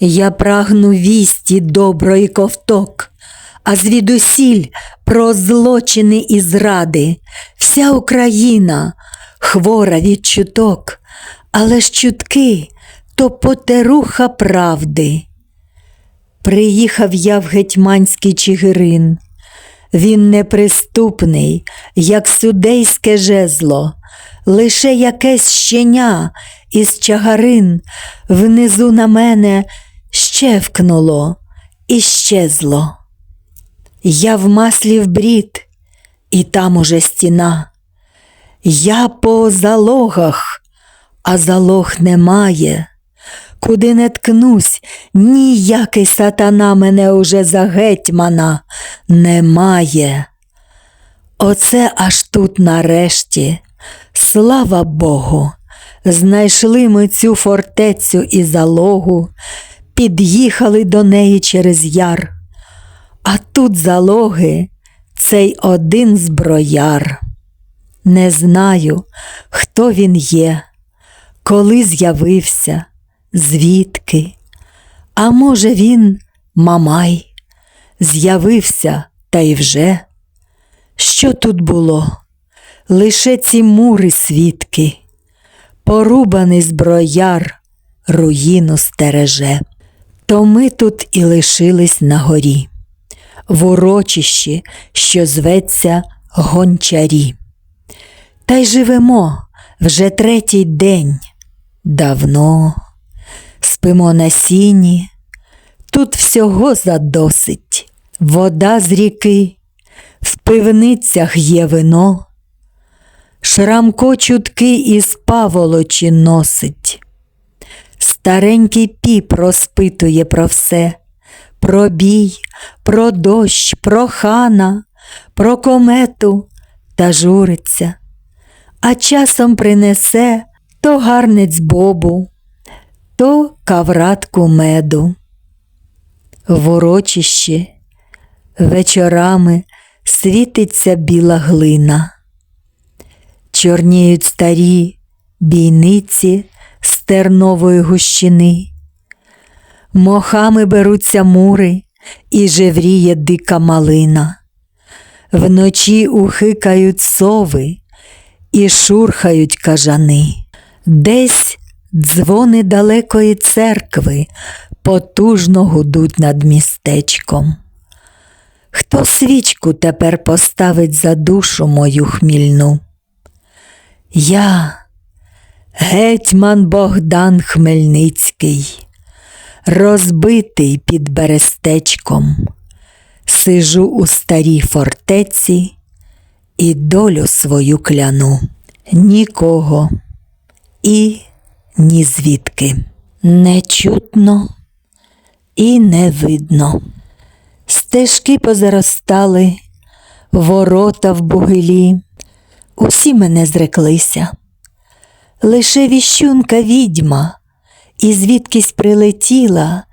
Я прагну вісті доброї ковток, а звідусіль про злочини і зради. Вся Україна хвора від чуток, але ж чутки то потеруха правди. Приїхав я в гетьманський Чигирин. Він неприступний, як судейське жезло, лише якесь щеня із чагарин внизу на мене щевкнуло і щезло. Я в маслі в брід, і там уже стіна. Я по залогах, а залог немає. Куди не ткнусь, ніякий сатана мене уже за гетьмана немає. Оце аж тут нарешті, слава Богу, знайшли ми цю фортецю і залогу, під'їхали до неї через яр. А тут залоги цей один зброяр. Не знаю, хто він є, коли з'явився, звідки. А може, він, мамай, з'явився та й вже. Що тут було? Лише ці мури свідки, порубаний зброяр руїну стереже. То ми тут і лишились на горі, в урочищі, що зветься гончарі. Та й живемо вже третій день. Давно спимо на сіні, тут всього задосить, вода з ріки, в пивницях є вино, Шрамко чутки із паволочі носить. Старенький піп розпитує про все, про бій, про дощ, про хана, про комету та журиться, а часом принесе то гарнець бобу, то кавратку меду. В урочищі вечорами світиться біла глина, чорніють старі бійниці з тернової гущини, мохами беруться мури і жевріє дика малина, вночі ухикають сови і шурхають кажани, десь дзвони далекої церкви потужно гудуть над містечком. Хто свічку тепер поставить за душу мою хмільну? Я, гетьман Богдан Хмельницький, розбитий під берестечком, сижу у старій фортеці і долю свою кляну. Нікого і ні звідки. Не чутно і не видно. Стежки позаростали, ворота в бугилі, усі мене зреклися. Лише віщунка відьма, і звідкись прилетіла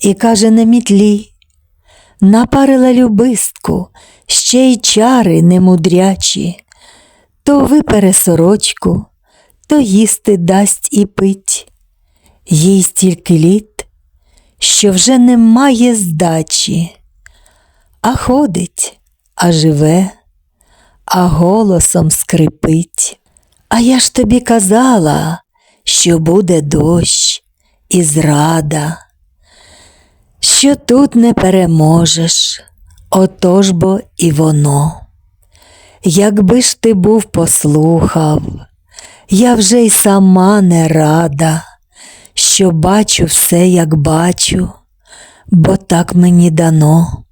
і каже на мітлі, напарила любистку, ще й чари немудрячі, то випере сорочку, то їсти дасть і пить. Їй стільки літ, що вже немає здачі, а ходить, а живе, а голосом скрипить. А я ж тобі казала, що буде дощ і зрада, що тут не переможеш, отож бо і воно. Якби ж ти був послухав, я вже й сама не рада, що бачу все, як бачу, бо так мені дано.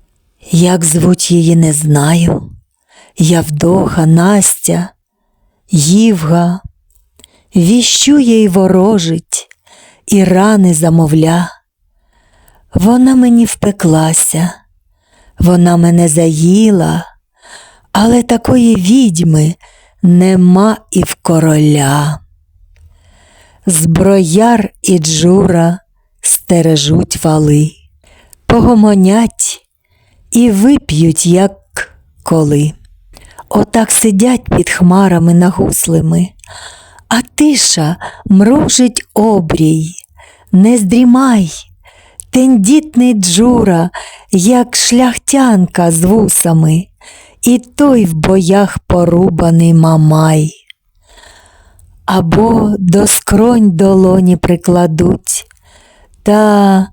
Як звуть її, не знаю. Явдоха, Настя, Ївга, віщу їй ворожить і рани замовля. Вона мені впеклася, вона мене заїла, але такої відьми нема і в короля. Зброяр і джура стережуть вали, погомонять і вип'ють, як коли. Отак сидять під хмарами нагуслими, а тиша мружить обрій, не здрімай, тендітний Джура, як шляхтянка з вусами, і той в боях порубаний мамай. Або до скронь долоні прикладуть, та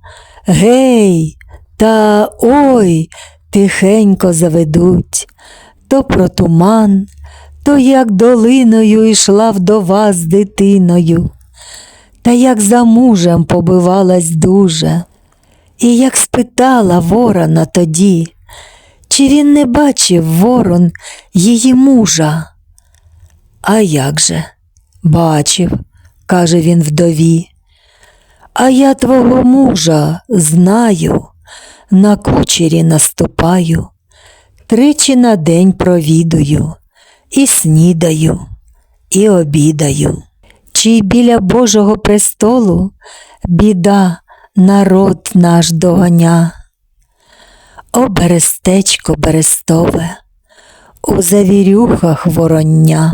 гей, та ой, тихенько заведуть, то про туман, то як долиною йшла вдова з дитиною, та як за мужем побивалась дуже, і як спитала ворона тоді, чи він не бачив ворон її мужа? А як же? Бачив, каже він вдові. А я твого мужа знаю, на кучері наступаю, тричі на день провідую, і снідаю, і обідаю. Чи біля Божого престолу біда народ наш доганя. О, берестечко берестове, у завірюхах вороння.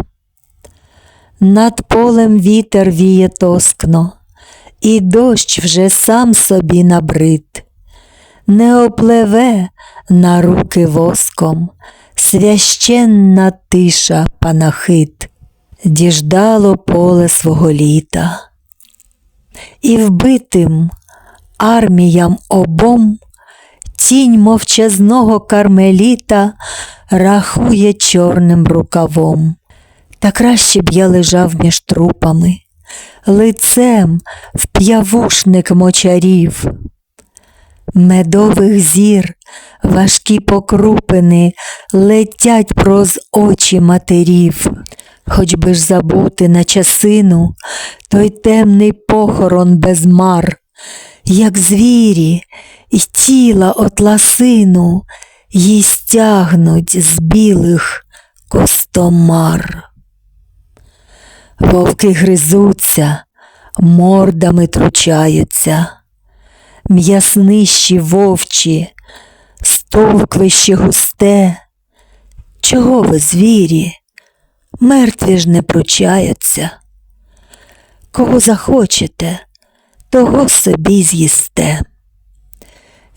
Над полем вітер віє тоскно, і дощ вже сам собі набрид, не опливе на руки воском. Священна тиша панахид, діждало поле свого літа, і вбитим арміям обом тінь мовчазного кармеліта рахує чорним рукавом. Та краще б я лежав між трупами, лицем в п'явушник мочарів, медових зір, важкі покрупини летять проз очі матерів, хоч би ж забути на часину той темний похорон без мар, як звірі, і тіла от ласину їй стягнуть з білих костомар. Вовки гризуться, мордами тручаються, м'яснищі вовчі, стовквище густе. Чого ви, звірі, мертві ж не пручаються? Кого захочете, того собі з'їсте.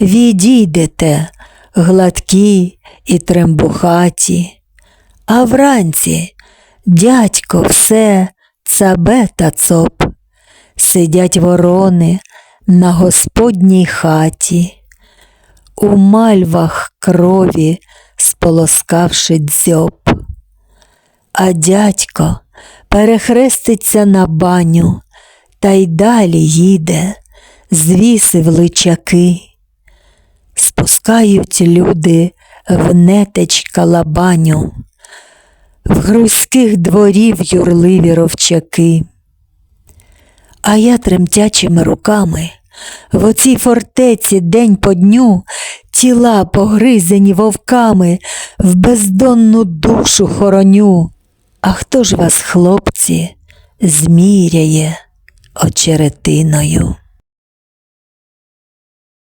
Відійдете гладкі і трембухаті, а вранці дядько все цабе та цоп, сидять ворони на господній хаті, у мальвах крові сполоскавши дзьоб. А дядько перехреститься на баню та й далі їде, звісив личаки. Спускають люди в нетеч калабаню, в грузьких дворів юрливі ровчаки. А я тремтячими руками в оцій фортеці день по дню тіла погризені вовками в бездонну душу хороню. А хто ж вас, хлопці, зміряє очеретиною?